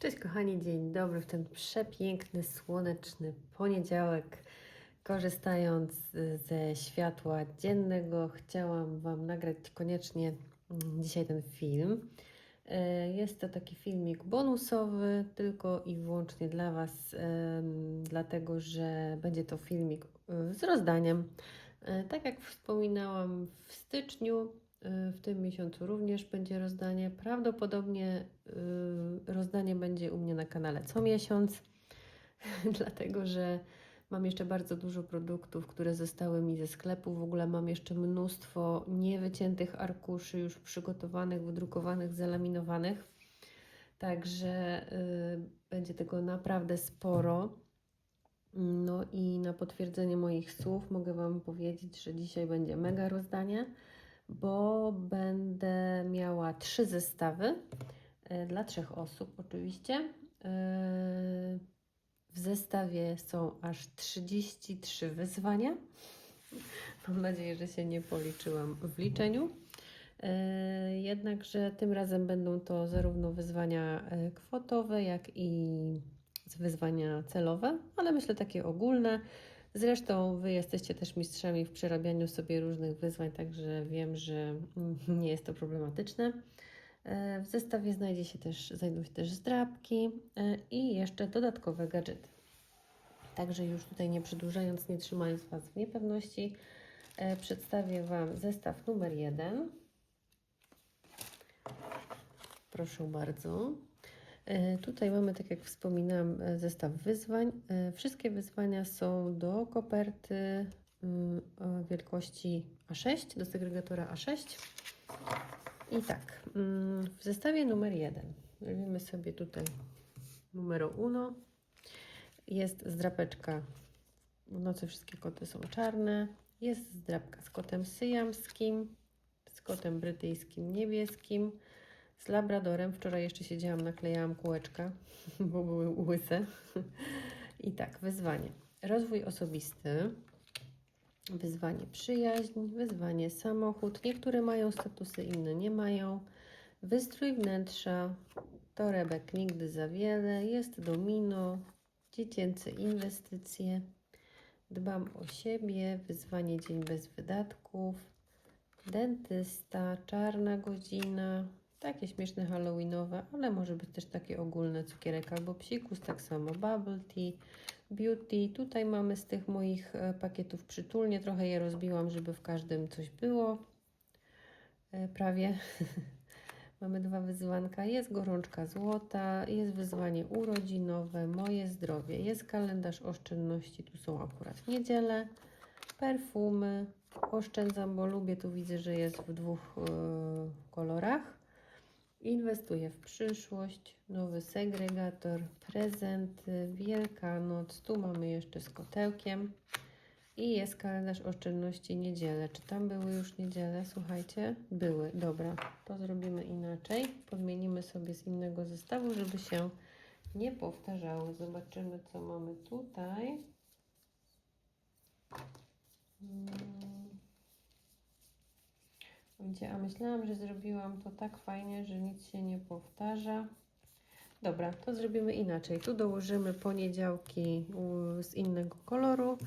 Cześć kochani, dzień dobry w ten przepiękny, słoneczny poniedziałek. Korzystając y, ze światła dziennego, chciałam Wam nagrać koniecznie mm, dzisiaj ten film. E, Jest to taki filmik bonusowy, tylko i wyłącznie dla Was, dlatego że będzie to filmik y, z rozdaniem. Tak jak wspominałam w styczniu, y, w tym miesiącu również będzie rozdanie. Prawdopodobnie y, rozdanie będzie u mnie na kanale co miesiąc, dlatego że mam jeszcze bardzo dużo produktów, które zostały mi ze sklepu. W ogóle mam jeszcze mnóstwo niewyciętych arkuszy, już przygotowanych, wydrukowanych, zalaminowanych. Także y, będzie tego naprawdę sporo. No i na potwierdzenie moich słów mogę Wam powiedzieć, że dzisiaj będzie mega rozdanie, bo będę miała trzy zestawy e, dla trzech osób oczywiście. E, W zestawie są aż 33 wyzwania. Mam nadzieję, że się nie policzyłam w liczeniu. E, Jednakże tym razem będą to zarówno wyzwania kwotowe, jak i wyzwania celowe, ale myślę takie ogólne. Zresztą Wy jesteście też mistrzami w przerabianiu sobie różnych wyzwań, także wiem, że nie jest to problematyczne. E, W zestawie znajdzie się też, znajdą się też zdrabki e, i jeszcze dodatkowe gadżety. Także już tutaj nie przedłużając, nie trzymając Was w niepewności, e, przedstawię Wam zestaw numer jeden. Proszę bardzo. E, Tutaj mamy, tak jak wspominałam, e, zestaw wyzwań. E, Wszystkie wyzwania są do koperty wielkości A6, do segregatora A6. I tak, mm, w zestawie numer jeden robimy sobie tutaj numero uno. Jest zdrapeczka, w nocy wszystkie koty są czarne. Jest zdrapka z kotem syjamskim, z kotem brytyjskim niebieskim, z labradorem. Wczoraj jeszcze siedziałam, naklejałam kółeczka, bo były łyse. I tak, wyzwanie. Rozwój osobisty, wyzwanie przyjaźń, wyzwanie samochód. Niektóre mają statusy, inne nie mają. Wystrój wnętrza, torebek nigdy za wiele, jest domino, dziecięce inwestycje, dbam o siebie, wyzwanie dzień bez wydatków, dentysta, czarna godzina, takie śmieszne halloweenowe, ale może być też takie ogólne cukierek albo psikus, tak samo bubble tea, beauty. Tutaj mamy z tych moich e, pakietów przytulnie, trochę je rozbiłam, żeby w każdym coś było. E, Prawie. Mamy dwa wyzwanka. Jest gorączka złota, jest wyzwanie urodzinowe, moje zdrowie, jest kalendarz oszczędności, tu są akurat w niedzielę, perfumy, oszczędzam, bo lubię, tu widzę, że jest w dwóch e, kolorach. Inwestuję w przyszłość, nowy segregator, prezenty, Wielkanoc, tu mamy jeszcze z kotełkiem i jest kalendarz oszczędności niedzielę. Czy tam były już niedziele? Słuchajcie, były. Dobra, to zrobimy inaczej. Podmienimy sobie z innego zestawu, żeby się nie powtarzały. Zobaczymy, co mamy tutaj. Mm. Widzicie, a myślałam, że zrobiłam to tak fajnie, że nic się nie powtarza. Dobra, to zrobimy inaczej. Tu dołożymy poniedziałki z innego koloru,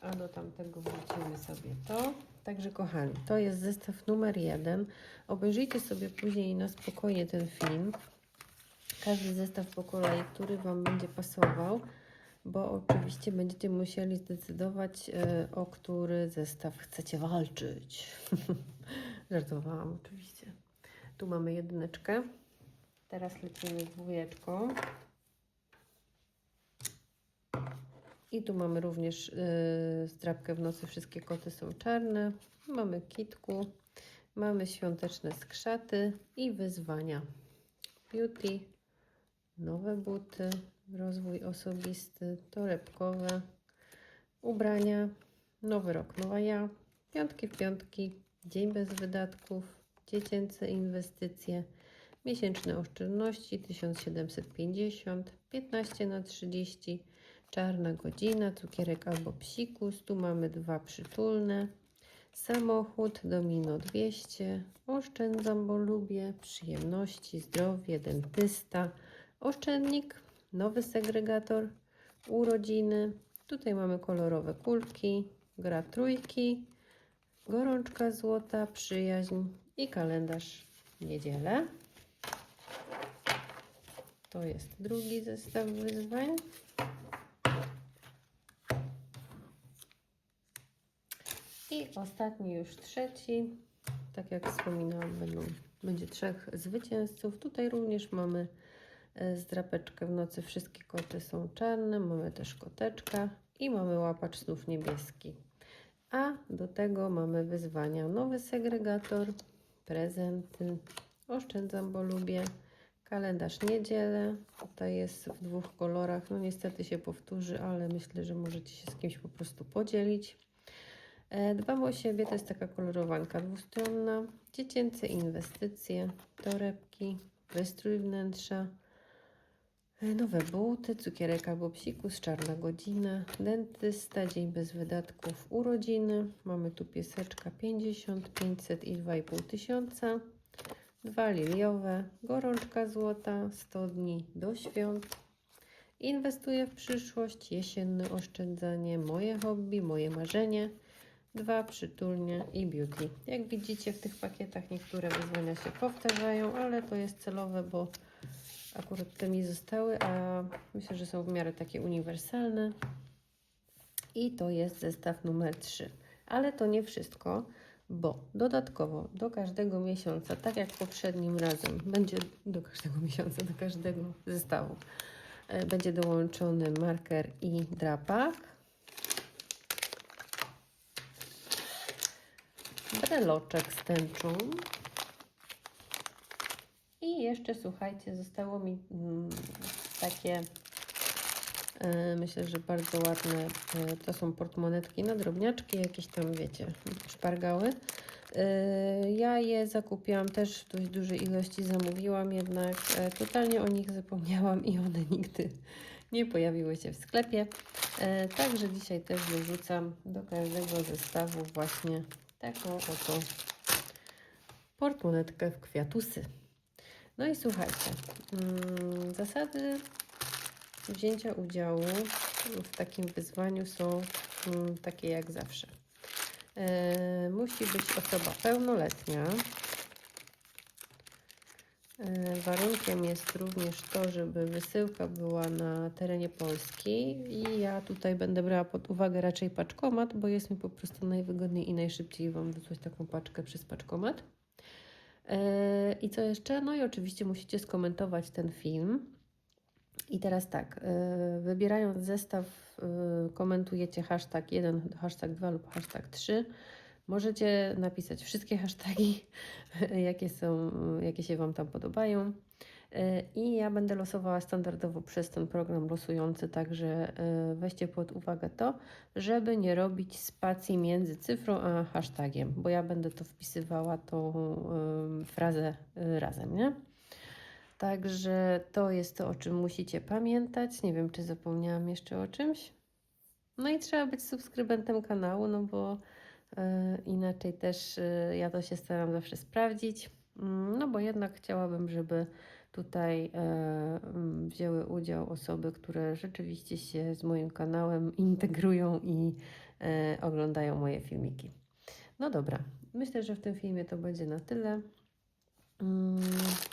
a do tamtego wrócimy sobie to. Także kochani, to jest zestaw numer jeden. Obejrzyjcie sobie później na spokojnie ten film. Każdy zestaw po kolei, który Wam będzie pasował, bo oczywiście będziecie musieli zdecydować, e, o który zestaw chcecie walczyć. Żartowałam oczywiście. Tu mamy jedyneczkę. Teraz lecimy z dwójeczką. I tu mamy również yy, zdrabkę w nocy. Wszystkie koty są czarne. Mamy kitku. Mamy świąteczne skrzaty i wyzwania. Beauty, nowe buty, rozwój osobisty, torebkowe, ubrania, nowy rok, nowa ja, piątki w piątki, dzień bez wydatków, dziecięce inwestycje, miesięczne oszczędności 1750, 15 na 30, czarna godzina, cukierek albo psikus, tu mamy dwa przytulne, samochód, domino 200, oszczędzam, bo lubię, przyjemności, zdrowie, dentysta, oszczędnik, nowy segregator, urodziny. Tutaj mamy kolorowe kulki, gra trójki, gorączka złota, przyjaźń i kalendarz niedzielę. To jest drugi zestaw wyzwań. I ostatni, już trzeci. Tak jak wspominałam, będą, będzie trzech zwycięzców. Tutaj również mamy e, zdrapeczkę w nocy. Wszystkie koty są czarne. Mamy też koteczka i mamy łapacz snów niebieski. A do tego mamy wyzwania. Nowy segregator, prezenty. Oszczędzam, bo lubię. Kalendarz niedzielę. Tutaj jest w dwóch kolorach. No niestety się powtórzy, ale myślę, że możecie się z kimś po prostu podzielić. E, Dbam o siebie to jest taka kolorowanka dwustronna. Dziecięce inwestycje, torebki, wystrój wnętrza, nowe buty, cukierek albo psikus, czarna godzina, dentysta, dzień bez wydatków, urodziny. Mamy tu pieseczka 50, 500 i 2,5 tysiąca. Dwa liliowe, gorączka złota, 100 dni do świąt. Inwestuję w przyszłość, jesienne oszczędzanie, moje hobby, moje marzenie. Dwa przytulnie i beauty. Jak widzicie w tych pakietach niektóre wyzwania się powtarzają, ale to jest celowe, bo akurat te mi zostały, a myślę, że są w miarę takie uniwersalne. I to jest zestaw numer 3. Ale to nie wszystko, bo dodatkowo do każdego miesiąca, tak jak poprzednim razem, będzie do każdego miesiąca, do każdego zestawu, e, będzie dołączony marker i drapak. breloczek z tęczą. Jeszcze słuchajcie, zostało mi mm, takie, e, myślę, że bardzo ładne, e, to są portmonetki na drobniaczki, jakieś tam, wiecie, szpargały. E, ja je zakupiłam też w dość dużej ilości, zamówiłam, jednak totalnie o nich zapomniałam i one nigdy nie pojawiły się w sklepie. Także dzisiaj też dorzucam do każdego zestawu właśnie taką oto portmonetkę w kwiatusy. No i słuchajcie, mm, zasady wzięcia udziału w takim wyzwaniu są mm, takie jak zawsze. E, musi być osoba pełnoletnia. E, Warunkiem jest również to, żeby wysyłka była na terenie Polski i ja tutaj będę brała pod uwagę raczej paczkomat, bo jest mi po prostu najwygodniej i najszybciej Wam wysłać taką paczkę przez paczkomat. E, I co jeszcze? No i oczywiście musicie skomentować ten film. I teraz tak, e, wybierając zestaw, e, komentujecie hashtag 1, hashtag 2 lub hashtag 3. Możecie napisać wszystkie hasztagi, jakie, są, jakie się Wam tam podobają. I ja będę losowała standardowo przez ten program losujący, także e, weźcie pod uwagę to, żeby nie robić spacji między cyfrą a hashtagiem, bo ja będę to wpisywała tą e, frazę e, razem, nie? Także to jest to, o czym musicie pamiętać. Nie wiem, czy zapomniałam jeszcze o czymś. No i trzeba być subskrybentem kanału, no bo inaczej też ja to się staram zawsze sprawdzić. Mm, No bo jednak chciałabym, żeby tutaj e, mm, wzięły udział osoby, które rzeczywiście się z moim kanałem integrują i e, oglądają moje filmiki. No dobra, myślę, że w tym filmie to będzie na tyle. Mm,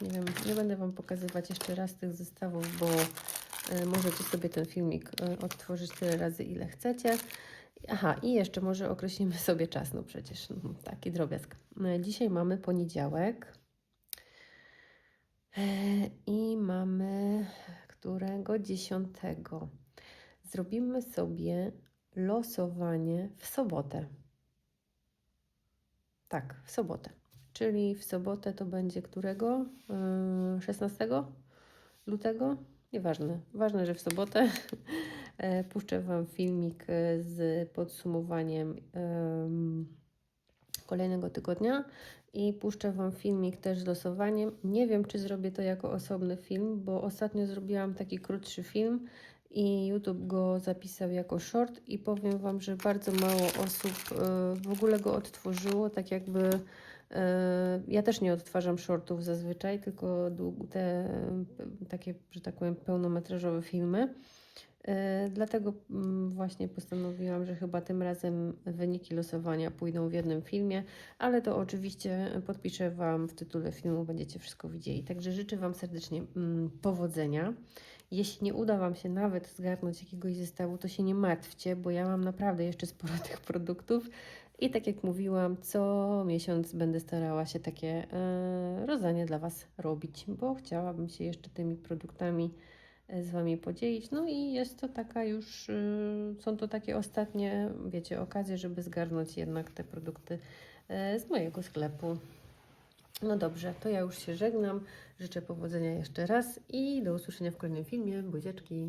Nie wiem, nie będę Wam pokazywać jeszcze raz tych zestawów, bo e, możecie sobie ten filmik e, odtworzyć tyle razy, ile chcecie. Aha, i jeszcze może określimy sobie czas, no przecież mhm, taki drobiazg. E, Dzisiaj mamy poniedziałek i mamy którego? Dziesiątego. Zrobimy sobie losowanie w sobotę. Tak, w sobotę. Czyli w sobotę to będzie którego? Yy, 16 lutego? Nieważne. Ważne, że w sobotę E, puszczę Wam filmik e, z podsumowaniem em, kolejnego tygodnia i puszczę Wam filmik też z losowaniem. Nie wiem, czy zrobię to jako osobny film, bo ostatnio zrobiłam taki krótszy film i YouTube go zapisał jako short i powiem Wam, że bardzo mało osób e, w ogóle go odtworzyło, tak jakby E, Ja też nie odtwarzam shortów zazwyczaj, tylko te takie, że tak powiem, pełnometrażowe filmy. E, Dlatego mm, właśnie postanowiłam, że chyba tym razem wyniki losowania pójdą w jednym filmie, ale to oczywiście podpiszę Wam w tytule filmu, będziecie wszystko widzieli. Także życzę Wam serdecznie mm, powodzenia. Jeśli nie uda Wam się nawet zgarnąć jakiegoś zestawu, to się nie martwcie, bo ja mam naprawdę jeszcze sporo tych produktów. I tak jak mówiłam, co miesiąc będę starała się takie e, rozdanie dla Was robić, bo chciałabym się jeszcze tymi produktami z Wami podzielić. No i jest to taka już, y, są to takie ostatnie, wiecie, okazje, żeby zgarnąć jednak te produkty e, z mojego sklepu. No dobrze, to ja już się żegnam. Życzę powodzenia jeszcze raz i do usłyszenia w kolejnym filmie. Buziaczki.